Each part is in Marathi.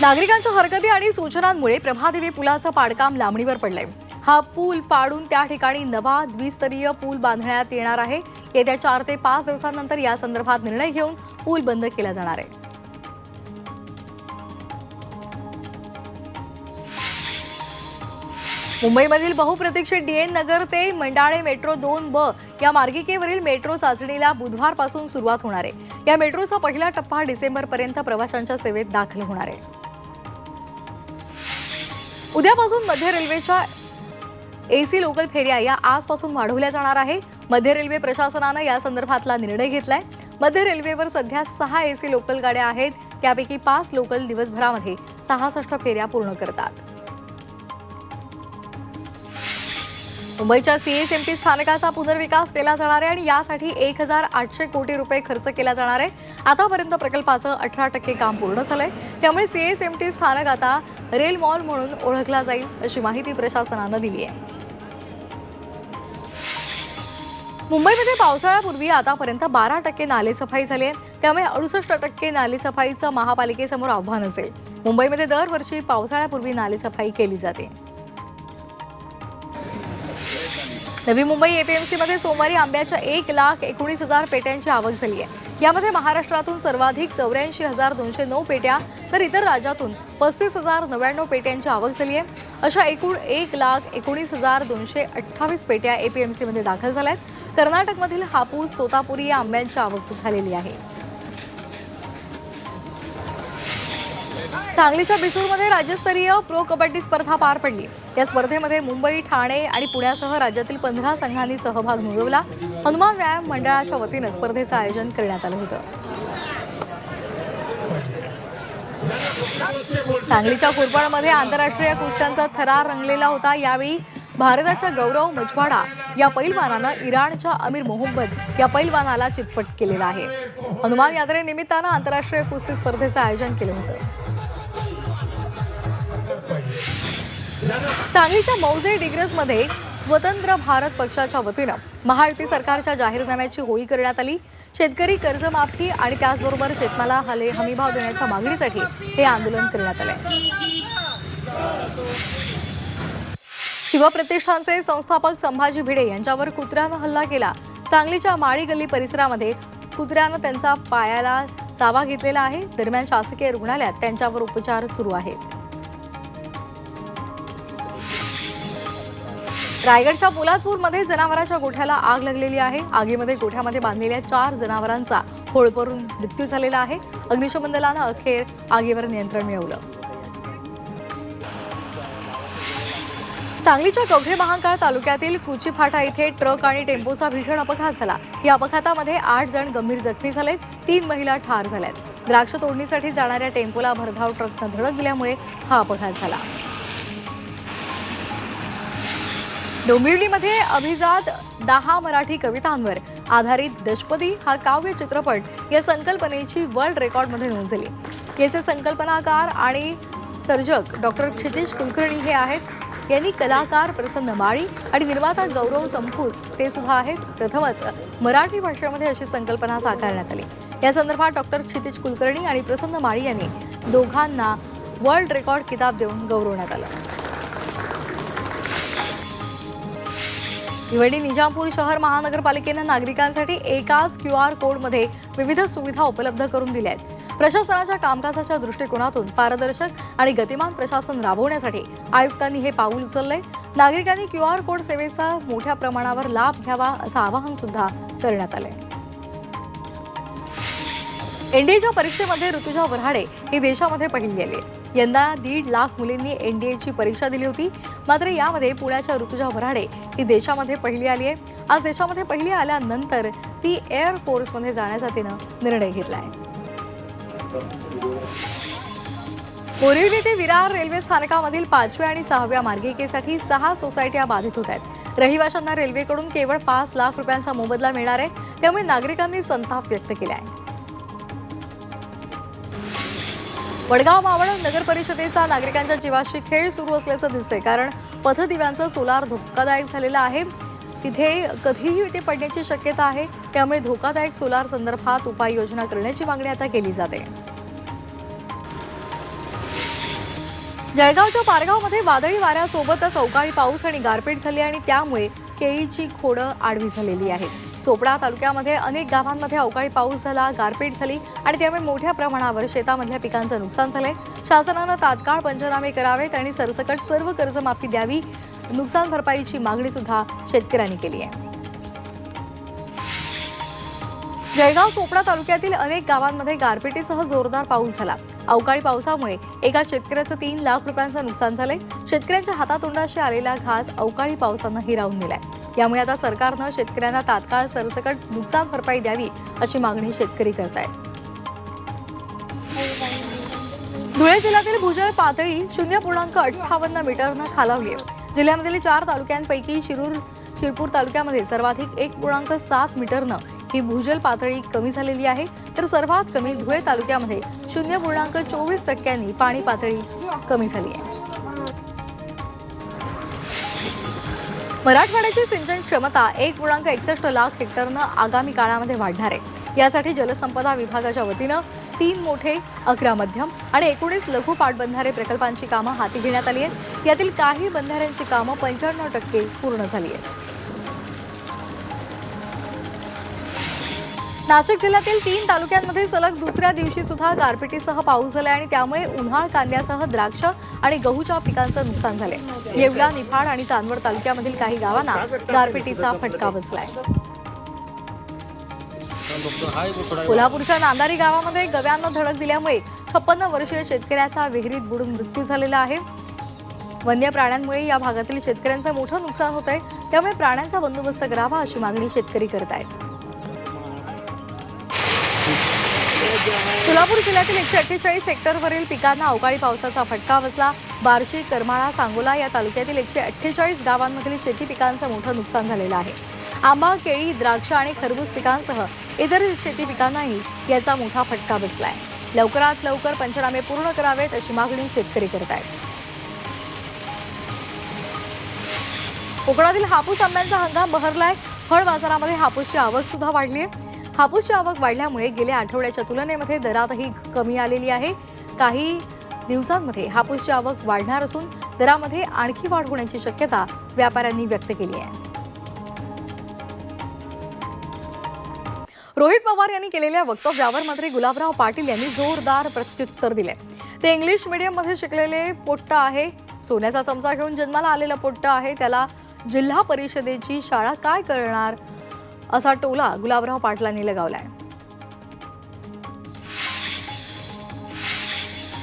नागरिकांच्या हरकती आणि सूचनांमुळे प्रभादेवी पुलाचं पाडकाम लांबणीवर पडलंय. हा पूल पाडून त्या ठिकाणी नवा द्विस्तरीय पूल बांधण्यात येणार आहे. येत्या चार ते पाच दिवसांनंतर या संदर्भात निर्णय घेऊन पूल बंद केला जाणार आहे. मुंबईमधील बहुप्रतीक्षित डीएन नगर ते मंडाळे मेट्रो दोन ब या मार्गिकेवरील मेट्रो चाचणीला बुधवारपासून सुरुवात होणार आहे. या मेट्रोचा पहिला टप्पा डिसेंबरपर्यंत प्रवाशांच्या सेवेत दाखल होणार आहे. उद्यापासून मध्य रेल्वेच्या एसी लोकल फेऱ्या या आजपासून वाढवल्या जाणार आहे. मध्य रेल्वे प्रशासनानं या संदर्भातला निर्णय घेतलाय. मध्य रेल्वेवर सध्या सहा एसी लोकल गाड्या आहेत. त्यापैकी पाच लोकल दिवसभरामध्ये सहासष्ट फेऱ्या पूर्ण करतात. मुंबईच्या सीएसएमटी स्थानकाचा पुनर्विकास केला जाणार आहे आणि यासाठी एक हजार आठशे कोटी रुपये खर्च केला जाणार आहे. आतापर्यंत प्रकल्पाचं अठरा टक्के काम पूर्ण झालंय. त्यामुळे सीएसएमटी स्थानक आता रेल मॉल म्हणून ओळखला जाईल अशी माहिती प्रशासनानं दिली आहे. मुंबईमध्ये पावसाळ्यापूर्वी आतापर्यंत बारा टक्के नालेसफाई झाली आहे. त्यामुळे अडुसष्ट टक्के नालेसफाईचं महापालिकेसमोर आव्हान असेल. मुंबईमध्ये दरवर्षी पावसाळ्यापूर्वी नालेसफाई केली जाते. नवी मुंबई एपीएमसीमध्ये सोमवारी आंब्याच्या एक लाख एकोणीस हजार पेट्यांची आवक झाली आहे. यामध्ये महाराष्ट्रातून सर्वाधिक चौऱ्याऐंशी हजार दोनशे नऊ पेट्या तर इतर राज्यातून पस्तीस हजार नव्याण्णव पेट्यांची आवक झाली आहे. अशा एकूण एक लाख एकोणीस हजार दोनशे अठ्ठावीस पेट्या एपीएमसीमध्ये दाखल झाल्या आहेत. कर्नाटकमधील हापूस तोतापुरी या आंब्यांची आवक झालेली आहे. सांगलीच्या बिसूरमध्ये राज्यस्तरीय प्रो कबड्डी स्पर्धा पार पडली. या स्पर्धेमध्ये मुंबई ठाणे आणि पुण्यासह राज्यातील पंधरा संघांनी सहभाग नोंदवला. हनुमान व्यायाम मंडळाच्या वतीनं स्पर्धेचं आयोजन करण्यात आलं होतं. सांगलीच्या कुरपणमध्ये आंतरराष्ट्रीय कुस्त्यांचा थरार रंगलेला होता. यावेळी भारताच्या गौरव मजवाडा या पैलवानानं इराणच्या अमीर मोहम्मद या पैलवानाला चितपट केलेला आहे. हनुमान यात्रेनिमित्तानं आंतरराष्ट्रीय कुस्ती स्पर्धेचं आयोजन केलं होतं. सांगलीच्या मौजे डिग्रजमध्ये स्वतंत्र भारत पक्षाच्या वतीनं महायुती सरकारच्या जाहीरनाम्याची होळी करण्यात आली. शेतकरी कर्जमाफी आणि त्याचबरोबर शेतमाला हले हमीभाव देण्याच्या मागणीसाठी हे आंदोलन करण्यात आले शिवप्रतिष्ठानचे संस्थापक संभाजी भिडे यांच्यावर कुत्र्यानं हल्ला केला. सांगलीच्या माळी गल्ली परिसरामध्ये कुत्र्यानं त्यांचा पायाला चावा घेतलेला आहे. दरम्यान शासकीय रुग्णालयात त्यांच्यावर उपचार सुरू आहेत. रायगडच्या पोलादपूरमध्ये जनावरांच्या गोठ्याला आग लागलेली आहे. आगीमध्ये गोठ्यामध्ये बांधलेल्या चार जनावरांचा होळपरून मृत्यू झालेला आहे. अग्निशमन दलानं अखेर आगीवर नियंत्रण मिळवलं. सांगलीच्या कवठे महांकाळ तालुक्यातील कुचीफाटा इथे ट्रक आणि टेम्पोचा भीषण अपघात झाला. या अपघातामध्ये आठ जण गंभीर जखमी झालेत तीन महिला ठार झाल्यात. द्राक्ष तोडणीसाठी जाणाऱ्या टेम्पोला भरधाव ट्रकनं धडक दिल्यामुळे हा अपघात झाला. डोंबिवलीमध्ये अभिजात दहा मराठी कवितांवर आधारित दशपदी हा काव्य चित्रपट या संकल्पनेची वर्ल्ड रेकॉर्डमध्ये नोंद झाली. याचे संकल्पनाकार आणि सर्जक डॉक्टर क्षितिज कुलकर्णी हे आहेत. यांनी कलाकार प्रसन्न माळी आणि निर्माता गौरव संफूस ते सुद्धा आहेत. प्रथमच मराठी भाषेमध्ये अशी संकल्पना साकारण्यात आली. या संदर्भात डॉक्टर क्षितिज कुलकर्णी आणि प्रसन्न माळी यांनी दोघांना वर्ल्ड रेकॉर्ड किताब देऊन गौरवण्यात आलं. निवडी निजामपूर शहर महानगरपालिकेनं नागरिकांसाठी एकाच क्यू आर कोडमध्ये विविध सुविधा उपलब्ध करून दिल्या आहेत प्रशासनाच्या कामकाजाच्या दृष्टिकोनातून पारदर्शक आणि गतिमान प्रशासन राबवण्यासाठी आयुक्तांनी हे पाऊल उचललंय. नागरिकांनी क्यू आर कोड सेवेचा मोठ्या प्रमाणावर लाभ घ्यावा असं आवाहन सुद्धा करण्यात आलंय. एनडीएच्या परीक्षेमध्ये ऋतुजा वऱ्हाडे ही देशामध्ये पहिली आली. यंदा दीड लाख मुलींनी एनडीएची परीक्षा दिली होती. मात्र यामध्ये पुण्याच्या ऋतुजा वऱ्हाडे ही देशामध्ये पहिली आली आहे. आज देशामध्ये पहिली आल्यानंतर ती एअर फोर्समध्ये जाण्याचा तिनं निर्णय घेतला आहे बोरिवली ते विरार रेल्वे स्थानकामधील पाचव्या आणि सहाव्या मार्गिकेसाठी सहा सोसायट्या बाधित होत आहेत. रहिवाशांना रेल्वेकडून केवळ पाच लाख रुपयांचा मोबदला मिळणार आहे. त्यामुळे नागरिकांनी संताप व्यक्त केला आहे वडगाव मावळ नगर परिषदेचा नागरिकांच्या जीवाशी खेळ सुरू असल्याचं दिसतंय. कारण पथदिव्यांचं सोलार धोकादायक झालेलं आहे. तिथे कधीही ते पडण्याची शक्यता आहे. त्यामुळे धोकादायक सोलार संदर्भात उपाययोजना करण्याची मागणी आता केली जाते. जळगावच्या पारगावमध्ये वादळी वाऱ्यासोबतच अवकाळी पाऊस आणि गारपीट झाली आणि त्यामुळे केळीची खोडं आडवी झालेली आहेत. चोपडा तालुक्यामध्ये अनेक गावांमध्ये अवकाळी पाऊस झाला गारपीट झाली आणि त्यामुळे मोठ्या प्रमाणावर शेतामधल्या पिकांचं नुकसान झालंय. शासनानं तात्काळ पंचनामे करावेत आणि सरसकट सर्व कर्जमाफी द्यावी नुकसान भरपाईची मागणी सुद्धा शेतकऱ्यांनी केली आहे. जळगाव चोपडा तालुक्यातील अनेक गावांमध्ये गारपिटीसह जोरदार पाऊस झाला. अवकाळी पावसामुळे एका शेतकऱ्याचं तीन लाख रुपयांचं नुकसान झालंय. शेतकऱ्यांच्या हातातोंडाशी आलेला घास अवकाळी पावसानं हिरावून दिलाय यामुळे आता सरकारनं शेतकऱ्यांना तात्काळ सरसकट नुकसान भरपाई द्यावी अशी मागणी शेतकरी करत आहेत धुळे जिल्ह्यातील भूजल पातळी शून्य पूर्णांक अठ्ठावन्न मीटरनं खालावली आहे. जिल्ह्यामधील चार तालुक्यांपैकी शिरूर शिरपूर तालुक्यामध्ये सर्वाधिक एक पूर्णांक सात मीटरनं ही भूजल पातळी कमी झालेली आहे. तर सर्वात कमी धुळे तालुक्यामध्ये शून्य पूर्णांक चोवीस टक्क्यांनी पाणी पातळी कमी झाली आहे. मराठवाड्याची सिंचन क्षमता एक पूर्णांक एकसष्ट लाख हेक्टरनं आगामी काळामध्ये वाढणार आहे. यासाठी जलसंपदा विभागाच्या वतीनं तीन मोठे अकरा मध्यम आणि एकोणीस लघु पाटबंधारे प्रकल्पांची कामं हाती घेण्यात आली आहेत. यातील काही बंधाऱ्यांची कामं पंच्याण्णव टक्के पूर्ण झाली आहेत. नाशिक जिल्ह्यातील तीन तालुक्यांमध्ये सलग दुसऱ्या दिवशी सुद्धा गारपिटीसह पाऊस झाला आणि त्यामुळे उन्हाळ कांद्यासह द्राक्ष आणि गहूच्या पिकांचं नुकसान झाले येवला निफाड आणि चांदवड तालुक्यामधील काही गावांना गारपिटीचा फटका बसलाय. कोल्हापूरच्या नांदारी गावामध्ये गव्यांना धडक दिल्यामुळे छप्पन्न वर्षीय शेतकऱ्याचा विहिरीत बुडून मृत्यू झालेला आहे. वन्य प्राण्यांमुळे या भागातील शेतकऱ्यांचं मोठं नुकसान होत आहे त्यामुळे प्राण्यांचा बंदोबस्त करावा अशी मागणी शेतकरी करत आहेत. सोलापूर जिल्ह्यातील एकशे अठ्ठेचाळीस हेक्टरवरील पिकांना अवकाळी पावसाचा फटका बसला. बार्शी करमाळा सांगोला या तालुक्यातील एकशे अठ्ठेचाळीस गावांमधील शेती पिकांचं मोठं नुकसान झालेलं आहे. आंबा केळी द्राक्ष आणि खरबूज पिकांसह इतर शेती पिकांनाही याचा मोठा फटका बसलाय. लवकरात लवकर पंचनामे पूर्ण करावेत अशी मागणी शेतकरी करत आहेत कोकणातील हापूस आंब्यांचा हंगाम बहरलाय. फळ बाजारामध्ये हापूसची आवक सुद्धा वाढली आहे हापूसची आवक वाढल्यामुळे गेल्या आठवड्याच्या तुलनेमध्ये दरातही कमी आलेली आहे. काही दिवसांमध्ये हापूसची आवक वाढणार असून दरामध्ये आणखी वाढ होण्याची शक्यता व्यापाऱ्यांनी व्यक्त केली आहे. रोहित पवार यांनी केलेल्या वक्तव्यावर मंत्री गुलाबराव पाटील यांनी जोरदार प्रत्युत्तर दिले. ते इंग्लिश मीडियममध्ये शिकलेले पोट्ट आहे. सोन्याचा चमचा घेऊन जन्माला आलेलं पोट्ट आहे. त्याला जिल्हा परिषदेची शाळा काय करणार? असा टोला गुलाबराव पाटलांनी लगावलाय.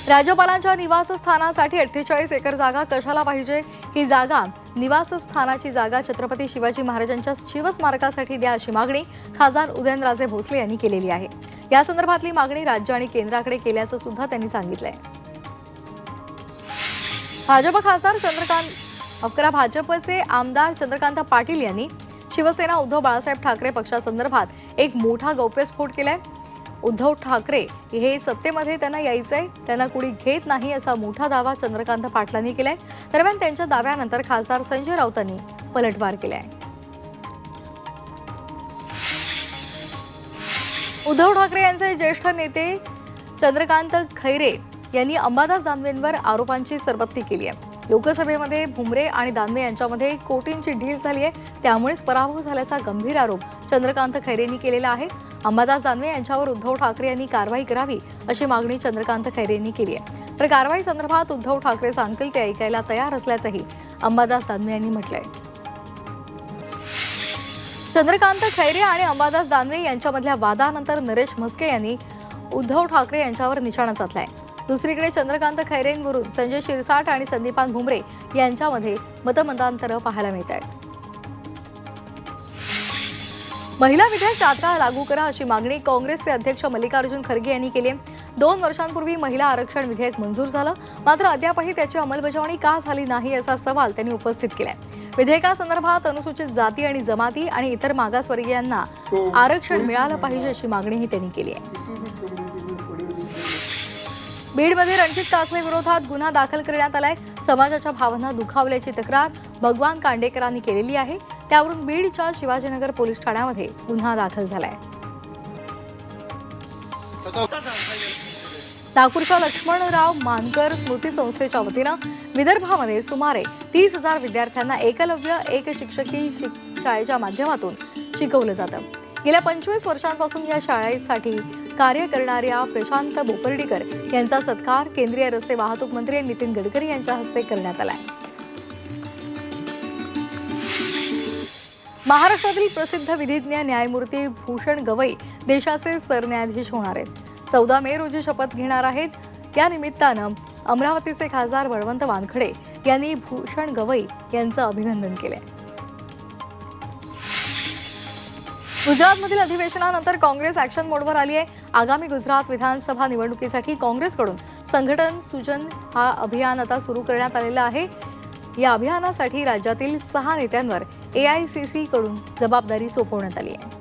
राज्यपालांच्या निवासस्थानासाठी अठ्ठेचाळीस एकर जागा कशाला पाहिजे? ही जागा निवासस्थानाची जागा छत्रपती शिवाजी महाराजांच्या शिवस्मारकासाठी द्या अशी मागणी खासदार उदयनराजे भोसले यांनी केलेली आहे. या संदर्भातली मागणी राज्य आणि केंद्राकडे केल्याचं सुद्धा त्यांनी सांगितलंय. भाजप खासदार चंद्रकांत अकरा भाजपचे आमदार चंद्रकांत पाटील यांनी शिवसेना उद्धव बाळासाहेब ठाकरे पक्षासंदर्भात एक मोठा गौप्यस्फोट केलाय. उद्धव ठाकरे हे सत्तेमध्ये त्यांना यायचंय. त्यांना कुणी घेत नाही असा मोठा दावा चंद्रकांत पाटलांनी केलाय. दरम्यान त्यांच्या दाव्यानंतर खासदार संजय राऊतांनी पलटवार केलाय. उद्धव ठाकरे यांचे ज्येष्ठ नेते चंद्रकांत खैरे यांनी अंबादास दानवेंवर आरोपांची सरबत्ती केली आहे. लोकसभेमध्ये भुमरे आणि दानवे यांच्यामध्ये कोटींची ढील झाली आहे. त्यामुळेच पराभव झाल्याचा गंभीर आरोप चंद्रकांत खैरेंनी केलेला आहे. अंबादास दानवे यांच्यावर उद्धव ठाकरे यांनी कारवाई करावी अशी मागणी चंद्रकांत खैरेंनी केली आहे. तर कारवाई संदर्भात उद्धव ठाकरे सांगतील ते ऐकायला तयार असल्याचंही अंबादास दानवे यांनी म्हटलंय. चंद्रकांत खैरे आणि अंबादास दानवे यांच्यामधल्या वादानंतर नरेश म्हस्के यांनी उद्धव ठाकरे यांच्यावर निशाणा साधलाय. दुसरीकडे चंद्रकांत खैरेंवरून संजय शिरसाट आणि संदीपान भुमरे यांच्यामध्ये मतमतांतर पाहायला मिळत आहेत महिला विधेयक तात्काळ लागू करा अशी मागणी काँग्रेसचे अध्यक्ष मल्लिकार्जुन खरगे यांनी केली दोन वर्षांपूर्वी महिला आरक्षण विधेयक मंजूर झालं. मात्र अद्यापही त्याची अंमलबजावणी का झाली नाही असा सवाल त्यांनी उपस्थित केलाय. विधेयकासंदर्भात अनुसूचित जाती आणि जमाती आणि इतर मागासवर्गीयांना आरक्षण मिळालं पाहिजे अशी मागणीही त्यांनी केली आहे. बीडमध्ये रणजित कासले विरोधात गुन्हा दाखल करण्यात आलाय. समाजाच्या भावना दुखावल्याची तक्रार भगवान कांडेकरांनी केलेली आहे. त्यावरून बीडच्या शिवाजीनगर पोलीस ठाण्यामध्ये गुन्हा दाखल झालाय. नागपूरच्या लक्ष्मणराव मानकर स्मृती संस्थेच्या वतीनं विदर्भामध्ये सुमारे तीस हजार विद्यार्थ्यांना एकलव्य एक शिक्षकी शाळेच्या माध्यमातून शिकवलं जातं. गेल्या पंचवीस वर्षांपासून या शाळेसाठी कार्य करणाऱ्या प्रशांत बोपर्डीकर यांचा सत्कार केंद्रीय रस्ते वाहतूक मंत्री नितीन गडकरी यांच्या हस्ते करण्यात आलाय महाराष्ट्रातील प्रसिद्ध विधिज्ञ न्यायमूर्ती भूषण गवई देशाचे सरन्यायाधीश होणार आहेत. चौदा मे रोजी शपथ घेणार आहेत. या निमित्तानं अमरावतीचे खासदार बळवंत वानखडे यांनी भूषण गवई यांचं अभिनंदन केलं गुजरातमधील अधिवेशनानंतर काँग्रेस ऍक्शन मोडवर आली आहे आगामी गुजरात विधानसभा निवडणुकीसाठी काँग्रेसकडून संघटन सुजन हा अभियान आता सुरू करण्यात आलेला आहे. या अभियानासाठी राज्यातील सहा नेत्यांवर एआयसीसीकडून जबाबदारी सोपवण्यात आली आहे